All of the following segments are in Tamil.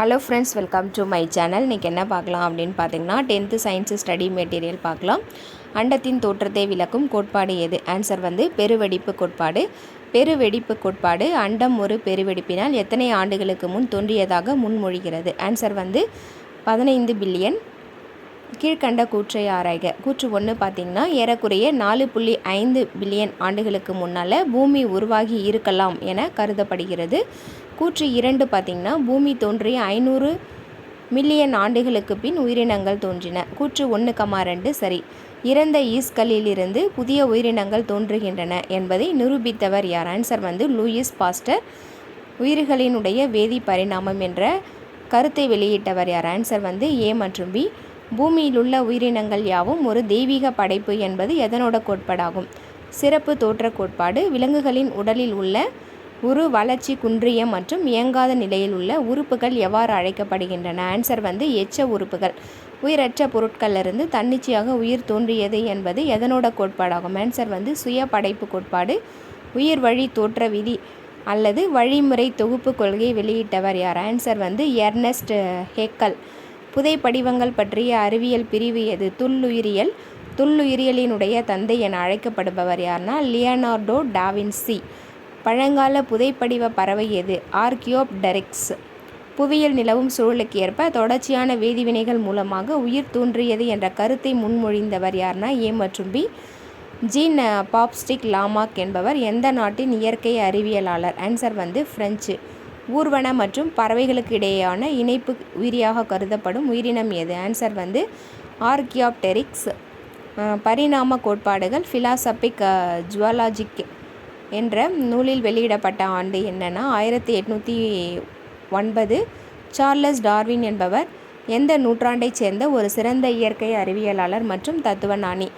Hello friends welcome to my channel இன்றைக்கி என்ன பார்க்கலாம் அப்படின்னு பார்த்தீங்கன்னா டென்த்து சயின்ஸு ஸ்டடி மெட்டீரியல் பார்க்கலாம். அண்டத்தின் தோற்றத்தை விளக்கும் கோட்பாடு எது? ஆன்சர் வந்து பெருவெடிப்பு கோட்பாடு. பெருவெடிப்பு கோட்பாடு அண்டம் ஒரு பெருவெடிப்பினால் எத்தனை ஆண்டுகளுக்கு முன் தோன்றியதாக முன்மொழிகிறது? ஆன்சர் வந்து பதினைந்து பில்லியன் கீழ்கண்ட கூற்றை ஆராய்க. கூற்று ஒன்று பார்த்திங்கன்னா ஏறக்குறைய நாலு புள்ளி ஐந்து பில்லியன் ஆண்டுகளுக்கு முன்னால் பூமி உருவாகி இருக்கலாம் என கருதப்படுகிறது. கூற்று இரண்டு பார்த்திங்கன்னா பூமி தோன்றிய ஐநூறு மில்லியன் ஆண்டுகளுக்கு பின் உயிரினங்கள் தோன்றின. கூற்று ஒன்று கமா ரெண்டு சரி. இறந்த ஈஸ்களிலிருந்து புதிய உயிரினங்கள் தோன்றுகின்றன என்பதை நிரூபித்தவர் யார்? ஆன்சர் வந்து லூயிஸ் பாஸ்டர். உயிர்களினுடைய வேதி பரிணாமம் என்ற கருத்தை வெளியிட்டவர் யார்? ஆன்சர் வந்து ஏ மற்றும் பி. பூமியில் உள்ள உயிரினங்கள் யாவும் ஒரு தெய்வீக படைப்பு என்பது எதனோட கோட்பாடாகும்? சிறப்பு தோற்ற கோட்பாடு விலங்குகளின் உடலில் உள்ள உரு வளர்ச்சி குன்றிய மற்றும் இயங்காத நிலையில் உள்ள உறுப்புகள் எவ்வாறு அழைக்கப்படுகின்றன? ஆன்சர் வந்து எச்ச உறுப்புகள். உயிரற்ற பொருட்களிலிருந்து தன்னிச்சையாக உயிர் தோன்றியது என்பது எதனோட கோட்பாடாகும்? ஆன்சர் வந்து சுய படைப்பு கோட்பாடு. உயிர் வழி தோற்ற விதி அல்லது வழிமுறை தொகுப்பு கொள்கையை வெளியிட்டவர் யார்? ஆன்சர் வந்து எர்னஸ்ட் ஹேக்கல் புதை படிவங்கள் பற்றிய அறிவியல் பிரிவு எது? துல்லுயிரியல் துல்லுயிரியலினுடைய தந்தை என அழைக்கப்படுபவர் யார்னா லியனார்டோ டாவின்சி பழங்கால புதைப்படிவ பறவை எது? ஆர்கியோப்டெரிக்ஸ். புவியியல் நிலவும் சூழலுக்கு ஏற்ப தொடர்ச்சியான வேதிவினைகள் மூலமாக உயிர் தோன்றியது என்ற கருத்தை முன்மொழிந்தவர் யார்னா ஏ மற்றும் பி. ஜீன் பாப்ஸ்டிக் லாமாக் என்பவர் எந்த நாட்டின் இயற்கை அறிவியலாளர்? ஆன்சர் வந்து ஃப்ரெஞ்சு ஊர்வன மற்றும் பறவைகளுக்கு இடையேயான இணைப்பு உயிரியாக கருதப்படும் உயிரினம் எது? ஆன்சர் வந்து ஆர்கியாப்டெரிக்ஸ் பரிணாம கோட்பாடுகள் ஃபிலாசபிக் ஜுவாலாஜிக் என்ற நூலில் வெளியிடப்பட்ட ஆண்டு என்னென்னா ஆயிரத்தி எட்நூற்றி ஒன்பது. சார்லஸ் டார்வின் என்பவர் எந்த நூற்றாண்டைச் சேர்ந்த ஒரு சிறந்த இயற்கை அறிவியலாளர் மற்றும் தத்துவஞானி?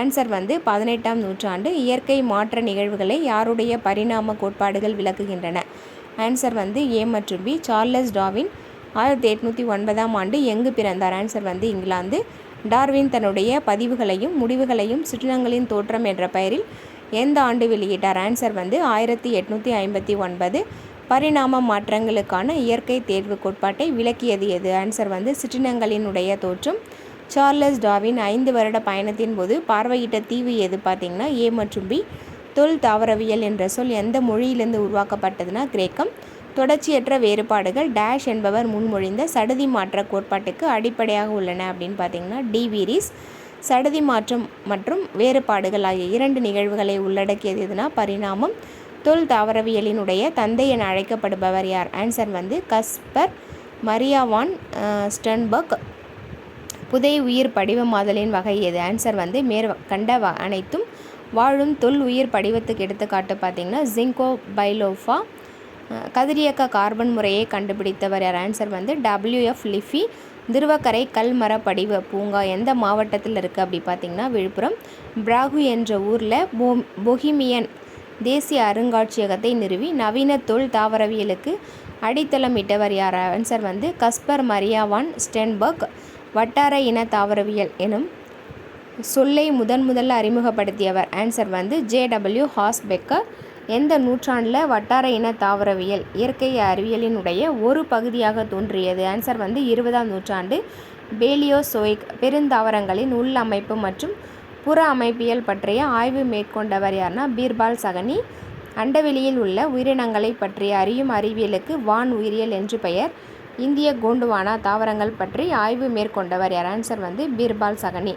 ஆன்சர் வந்து பதினெட்டாம் நூற்றாண்டு இயற்கை மாற்ற நிகழ்வுகளை யாருடைய பரிணாம கோட்பாடுகள் விளக்குகின்றன? ஆன்சர் வந்து ஏ மற்றும் பி சார்லஸ் டாவின் ஆயிரத்தி எட்நூற்றி ஒன்பதாம் ஆண்டு எங்கு பிறந்தார்? ஆன்சர் வந்து இங்கிலாந்து. டார்வின் தன்னுடைய பதிவுகளையும் முடிவுகளையும் சிற்றினங்களின் தோற்றம் என்ற பெயரில் எந்த ஆண்டு வெளியிட்டார்? ஆன்சர் வந்து ஆயிரத்தி எட்நூற்றி ஐம்பத்தி ஒன்பது. பரிணாம மாற்றங்களுக்கான இயற்கை தேர்வு கோட்பாட்டை விளக்கியது எது? ஆன்சர் வந்து சிற்றினங்களினுடைய தோற்றம். சார்லஸ் டாவின் ஐந்து வருட பயணத்தின் போது பார்வையிட்ட தீவு எது பார்த்திங்கன்னா ஏ மற்றும் பி தொல் தாவரவியல் என்ற சொல் எந்த மொழியிலிருந்து உருவாக்கப்பட்டதுன்னா கிரேக்கம். தொடர்ச்சியற்ற வேறுபாடுகள் டேஷ் என்பவர் முன்மொழிந்த சடுதி மாற்ற கோட்பாட்டுக்கு அடிப்படையாக உள்ளன அப்படின்னு பார்த்தீங்கன்னா டிவிரிஸ் சடுதி மாற்றம் மற்றும் வேறுபாடுகள் ஆகிய இரண்டு நிகழ்வுகளை உள்ளடக்கியது எதுனா பரிணாமம். தொல் தாவரவியலினுடைய தந்தை என அழைக்கப்படுபவர் யார்? ஆன்சர் வந்து கஸ்பர் மரியாவான் ஸ்டன்பர்க். புதை உயிர் படிவமாதலின் வகை எது? ஆன்சர் வந்து மேற்கண்ட அனைத்தும் வாழும் தொல் உயிர் படிவத்துக்கு எடுத்துக்காட்டு பார்த்திங்கன்னா ஜிங்கோ பைலோஃபா கதிரியக்க கார்பன் முறையை கண்டுபிடித்தவர் யார்? ஆன்சர் வந்து டபிள்யூஎஃப் லிஃபி திருவக்கரை கல்மர படிவ பூங்கா எந்த மாவட்டத்தில் இருக்குது அப்படி பார்த்திங்கன்னா விழுப்புரம். பிராகு என்ற ஊரில் போ பொஹிமியன் தேசிய அருங்காட்சியகத்தை நிறுவி நவீன தொல் தாவரவியலுக்கு அடித்தளமிட்டவர் யார்? ஆன்சர் வந்து கஸ்பர் மரியாவான் ஸ்டென்பர்க். வட்டார இன தாவரவியல் எனும் சொல்லை முதன் முதல்ல அறிமுகப்படுத்தியவர். ஆன்சர் வந்து ஜேடபிள்யூ ஹாஸ்பெக்கர் எந்த நூற்றாண்டில் வட்டார இன தாவரவியல் இயற்கை அறிவியலினுடைய ஒரு பகுதியாக தோன்றியது? ஆன்சர் வந்து இருபதாம் நூற்றாண்டு. பேலியோசோயிக் பெருந்தாவரங்களின் உள் அமைப்பு மற்றும் புற அமைப்பியல் பற்றிய ஆய்வு மேற்கொண்டவர் யார்னா பீர்பால் சகனி. அண்டவெளியில் உள்ள உயிரினங்களை பற்றி அறியும் அறிவியலுக்கு வான் உயிரியல் என்று பெயர். இந்திய கோண்டுவானா தாவரங்கள் பற்றி ஆய்வு மேற்கொண்டவர் யார்? ஆன்சர் வந்து பீர்பால் சகனி.